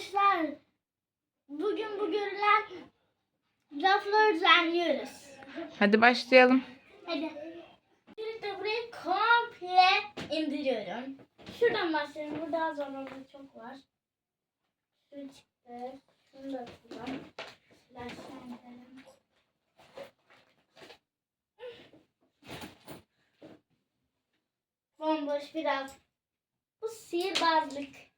Arkadaşlar bugün bu görülen rafları düzenliyoruz. Hadi başlayalım. Hadi. Şimdi burayı komple indiriyorum. Şuradan başlayalım. Burada az olanı çok var. Şu çıktı. Şunu da kullan. Bomboş biraz. Bu sihirbazlık.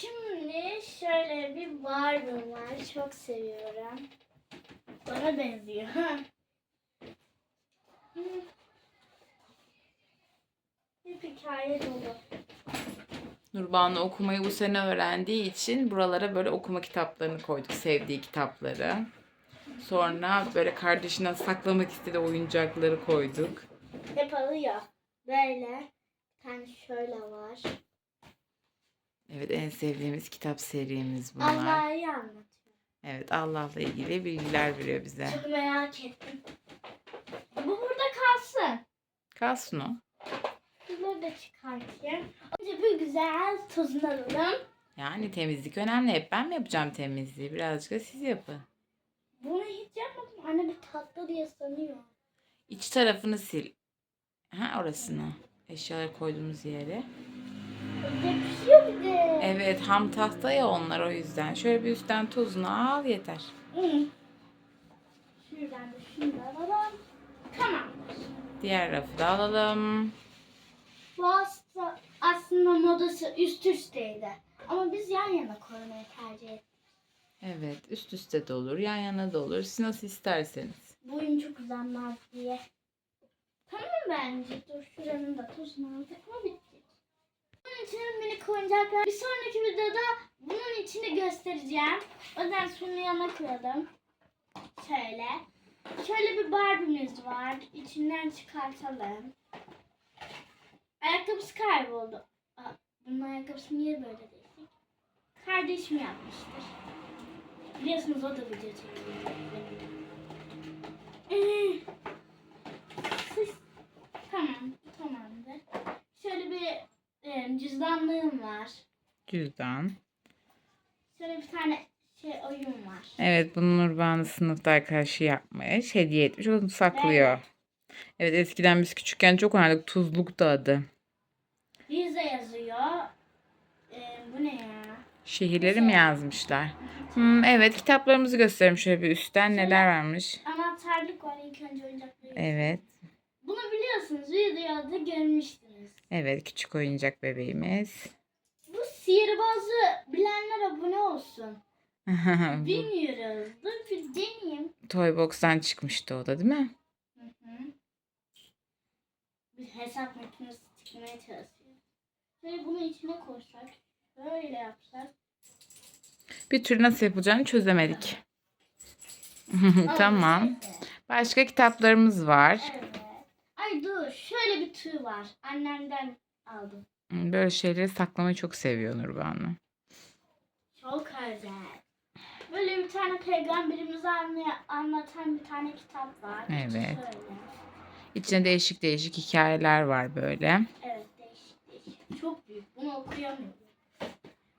Şimdi şöyle bir Barbie var. Çok seviyorum. Bana benziyor. Bir hikaye dolu. Nurbanu okumayı bu sene öğrendiği için buralara böyle okuma kitaplarını koyduk. Sevdiği kitapları. Sonra böyle kardeşinden saklamak istediği oyuncakları koyduk. Hep alıyor. Böyle. Bir tane şöyle var. Evet en sevdiğimiz kitap serimiz bunlar. Allah'ı anlatıyor. Evet Allah'la ilgili bilgiler veriyor bize. Çok merak ettim. Bu burada kalsın. Kalsın o. Bunları da çıkartayım. Önce bir güzel tozunu alalım. Yani temizlik önemli. Hep ben mi yapacağım temizliği? Birazcık da siz yapın. Bunu hiç yapmadım. Anne bir tatlı diye sanıyor. İç tarafını sil. Ha orasını. Eşyaları koyduğumuz yere. Yapışıyor bir de. Evet ham tahta ya onlar o yüzden. Şöyle bir üstten tozunu al yeter. Şuradan da şunu da alalım. Tamam. Diğer rafı da alalım. Bu hasta aslında modası üst üsteydi. Ama biz yan yana koymayı tercih ettik. Evet üst üste de olur yan yana da olur. Siz nasıl isterseniz. Boyum çok uzanmaz diye. Tamam bence. Dur şuranın da tozunu aldık mı bitti. Bunun için minik oyuncaklar. Bir sonraki videoda bunun içini göstereceğim. O yüzden şunu yana koyalım. Şöyle. Şöyle bir Barbie'miz var. İçinden çıkartalım. Ayakkabısı kayboldu. Aa, bunun ayakkabısı niye böyle değil? Kardeşim yapmıştır. Biliyorsunuz o da video çekiyor. Ee, Siz... Tamam, tamamdır. Şöyle bir e, cüzdanlığım var. Cüzdan. Şöyle bir tane şey oyun var. Evet bunu Nurbanu sınıfta arkadaşı yapmış. Hediye etmiş. Onu saklıyor. Evet eskiden biz küçükken çok oynardık. Tuzluk da adı. Rize yazıyor. Ee, bu ne ya? Şehirleri mi yazmışlar? Hmm, evet kitaplarımızı gösterelim şöyle bir üstten neler varmış. Anahtarlık var ilk önce oyuncakları. Evet. Bunu biliyorsunuz. Videoda görmüştünüz. Evet küçük oyuncak bebeğimiz. Bu sihirbazı bilenler abone olsun. Bilmiyoruz. Dur bir deneyeyim. Toybox'tan çıkmıştı o da değil mi? Hı hı. Bir hesap makinesi çıkmaya çalışıyor. Şöyle bunu içine koysak. Böyle yapsak. Bir türlü nasıl yapılacağını çözemedik. tamam. Başka kitaplarımız var. Evet. Şöyle bir tüy var. Annemden aldım. Hmm, Böyle şeyleri saklamayı çok seviyor Nurbanu. Çok güzel. Böyle bir tane peygamberimizi anlatan bir tane kitap var. Evet. Şöyle. İçinde değişik değişik hikayeler var böyle. Evet değişik değişik. Çok büyük. Bunu okuyamıyorum.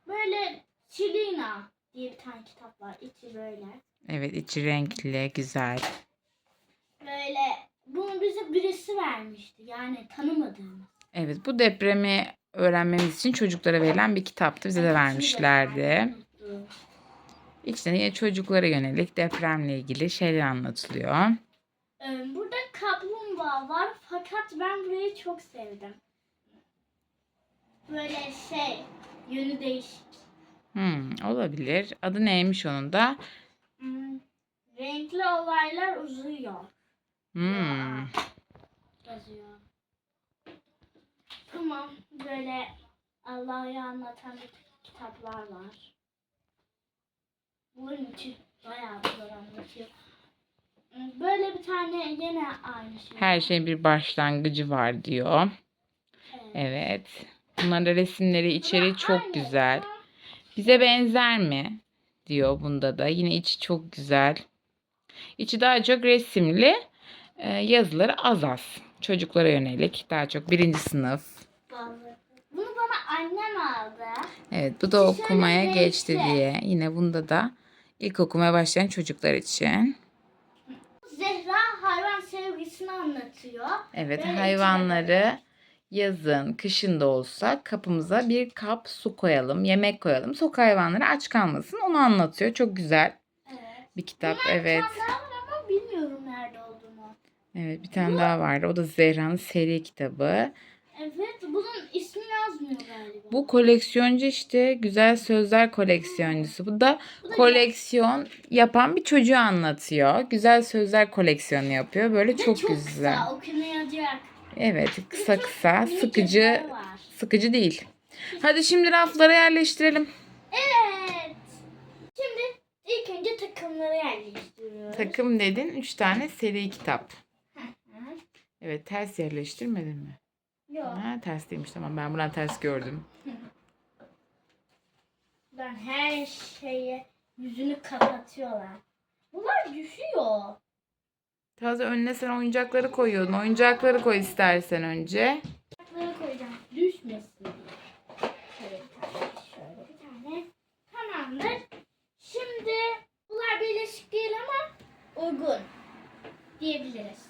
Böyle Çilina diye bir tane kitap var. İçi böyle. Evet içi renkli, güzel. Böyle bunu bize birisi vermişti. Yani tanımadığımız. Evet bu depremi öğrenmemiz için çocuklara verilen bir kitaptı. Bize de vermişlerdi. İçinde yine çocuklara yönelik depremle ilgili şeyler anlatılıyor. Ee, Burada kaplumbağa var fakat ben burayı çok sevdim. Böyle şey, yönü değişik. Hmm, olabilir. Adı neymiş onun da? Hmm, Renkli olaylar uzuyor. Hmm. Yazıyor. Tamam, böyle Allah'ı anlatan kitaplar var. Bunun için bayağı zor anlatıyor. Böyle bir tane yine aynı şey. Her şeyin bir başlangıcı var diyor. Evet. Evet. Bunların da resimleri, içeriği çok Aynı. güzel. Bize benzer mi? diyor bunda da. Yine içi çok güzel. İçi daha çok resimli. e, yazıları az az. Çocuklara yönelik. Daha çok birinci sınıf. Bunu bana annem aldı. Evet bu da Şöyle okumaya geçti diye. Yine bunda da ilk okumaya başlayan çocuklar için. Zehra hayvan sevgisini anlatıyor. Evet Böyle hayvanları yazın, kışın da olsa kapımıza bir kap su koyalım, yemek koyalım. Sokak hayvanları aç kalmasın. Onu anlatıyor. Çok güzel Evet. bir kitap. Bunlar Evet. Bir tane daha var ama bilmiyorum nerede olduğunu. Evet bir tane daha vardı. O da Zehra'nın seri kitabı. Evet bunun ismi yazmıyor galiba. Bu koleksiyoncu işte güzel sözler koleksiyoncusu. Bu da Bu koleksiyon yapan bir çocuğu anlatıyor. Güzel sözler koleksiyonu yapıyor. Böyle Ve çok, çok güzel. kısa okunacak. Evet kısa kısa sıkıcı var. sıkıcı değil. Hadi şimdi raflara yerleştirelim. Evet. Şimdi ilk önce takımları yerleştiriyoruz. Takım dedin 3 tane seri kitap. Evet ters yerleştirmedin mi? Yok. Ha, ters değilmiş tamam ben buradan ters gördüm. Ben her şeye yüzünü kapatıyorlar. Bunlar düşüyor. Taze önüne sen oyuncakları koyuyordun. Oyuncakları koy istersen önce. Bunları koyacağım. Düşmesin diye. Şöyle bir tane. Şöyle bir tane. Tamamdır. Şimdi bunlar birleşik değil ama uygun diyebiliriz.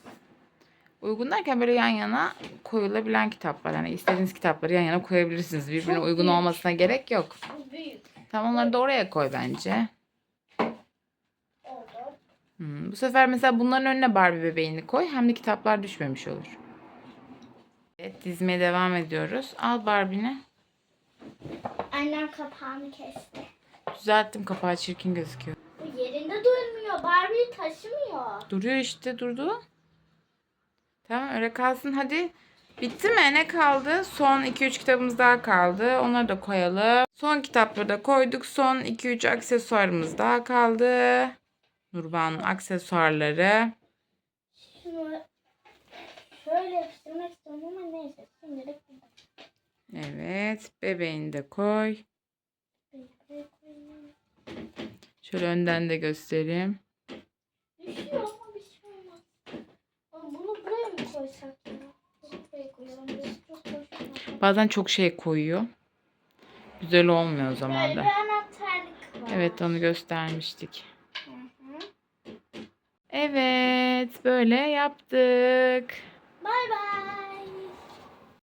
Uygun derken böyle yan yana koyulabilen kitaplar. Yani istediğiniz kitapları yan yana koyabilirsiniz. Birbirine Çok uygun büyük. olmasına gerek yok. Büyük Tamam onları da oraya koy bence. oldu. Hmm, bu sefer mesela bunların önüne Barbie bebeğini koy. Hem de kitaplar düşmemiş olur. Evet dizmeye devam ediyoruz. Al Barbie'ni. Annem kapağını kesti. Düzelttim kapağı çirkin gözüküyor. Bu yerinde durmuyor. Barbie taşımıyor. Duruyor işte durdu. Tamam öyle kalsın hadi. Bitti mi? Ne kaldı? Son 2-3 kitabımız daha kaldı. Onları da koyalım. Son kitapları da koyduk. Son 2-3 aksesuarımız daha kaldı. Nurba'nın aksesuarları. Şunu şöyle yapıştırmak istiyorum ama neyse. Şimdilik burada. Evet. Bebeğini de koy. Şöyle önden de göstereyim. Düşüyor ama bir şey olmaz. Ama bunu buraya mı koysak ya? Buraya koyalım. Burası çok boş. Bazen çok şey koyuyor. Güzel olmuyor o zaman Böyle da. bir anahtarlık var. Evet onu göstermiştik. Hı hı. Evet böyle yaptık. Bay bay.